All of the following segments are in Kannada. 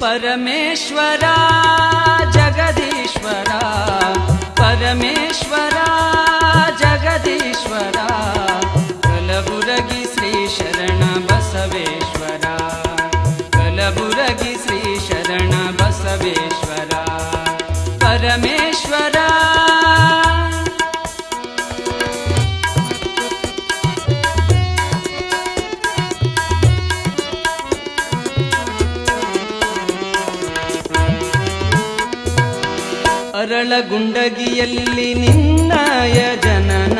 परमेश्वरा जगदीश्वरा परमेश्वरा जगदीश्वरा कलबुरगि श्रीशरण बसवेश्वरा कलबुरगि श्रीशरण शरण ಅರಳಗುಂಡಗಿಯಲ್ಲಿ ನಿನ್ನಯ ಜನನ.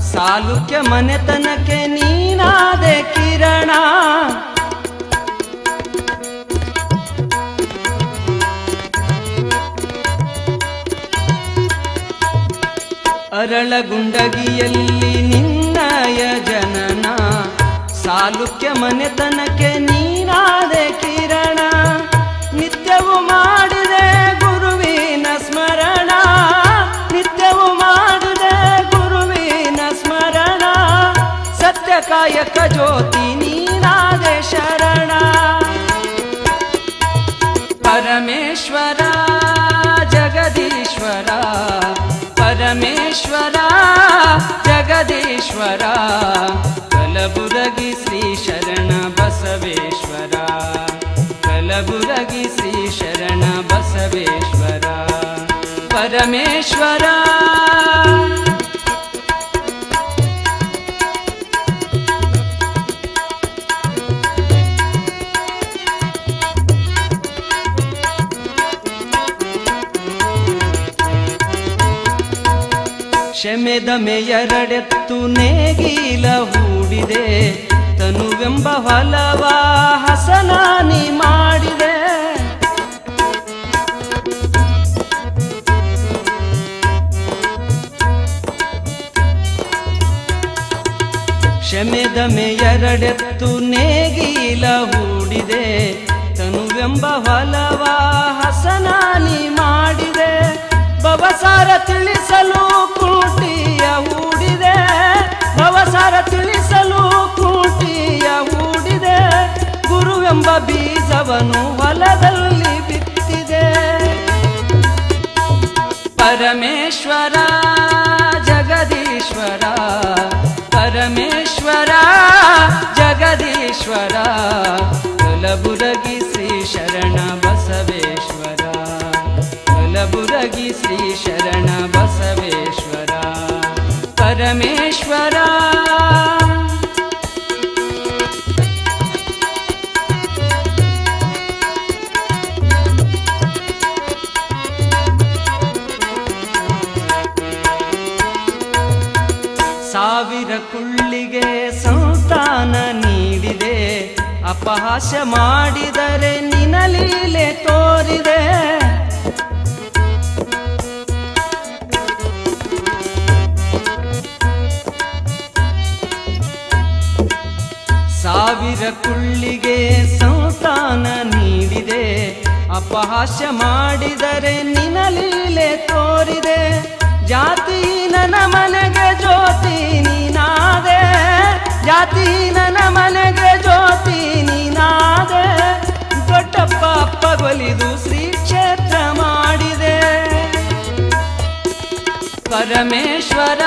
ಸಾಲುಕ್ಯ ಮನೆತನಕ್ಕೆ ನೀನಾದೆ ಕಿರಣ. ಅರಳ ಗುಂಡಗಿಯಲ್ಲಿ ನಿನ್ನಯ ಜನನ. ಸಾಲುಕ್ಯ ಮನೆತನಕ್ಕೆ कायक यक शरणा। परमेश्वरा जगदीश्वरा परमेश्वरा जगदीश्वरा कलबुरगि श्री शरण बसवेश्वरा कलबुरगि श्री शरण बसवेश्वरा। परमेश्वरा ಶ್ರೀ ಮೇಯರಡೆತ್ತು ನೇಗಿಲ ಹೂಡಿದೆ ತನುವೆಂಬ ಹೊಲವ ಹಸನಾನಿ ಮಾಡಿದೆ. ಶಮೆದ ಮೇಯರಡೆತ್ತು ನೇಗಿಲ ಹೂಡಿದೆ ತನುವೆಂಬ ಹೊಲವ ಗುರುವೆಂಬ ಬೀಜವನು ಹೊಲದಲ್ಲಿ ಬಿತ್ತಿದೆ. ಪರಮೇಶ್ವರ ಜಗದೀಶ್ವರ ಪರಮೇಶ್ವರ ಜಗದೀಶ್ವರ ಕಲಬುರಗಿ ಸಾವಿರ ಕುಳ್ಳಿಗೆ ಸಂತಾನ ನೀಡಿದೆ. ಅಪಹಾಸ ಮಾಡಿದರೆ ನಿನಲೀಲೆ ತೋರಿದೆ. ಸಾವಿರ ಕುಳ್ಳಿಗೆ ಸಂತಾನ ನೀಡಿದೆ. ಅಪಹಾಸ್ಯ ಮಾಡಿದರೆ ನಿನಲೀಲೆ ತೋರಿದೆ. ಜಾತಿ ನನ್ನ ಮನೆಗೆ ಜ್ಯೋತಿ ನೀನಾದೆ ಜಾತಿ ನನ್ನ ಮನೆಗೆ ಜ್ಯೋತಿ ನೀನಾದೆ, ದೊಡ್ಡಪ್ಪ ಅಪ್ಪಗೊಲಿದು ಶ್ರೀ ಕ್ಷೇತ್ರ ಮಾಡಿದೆ. ಪರಮೇಶ್ವರ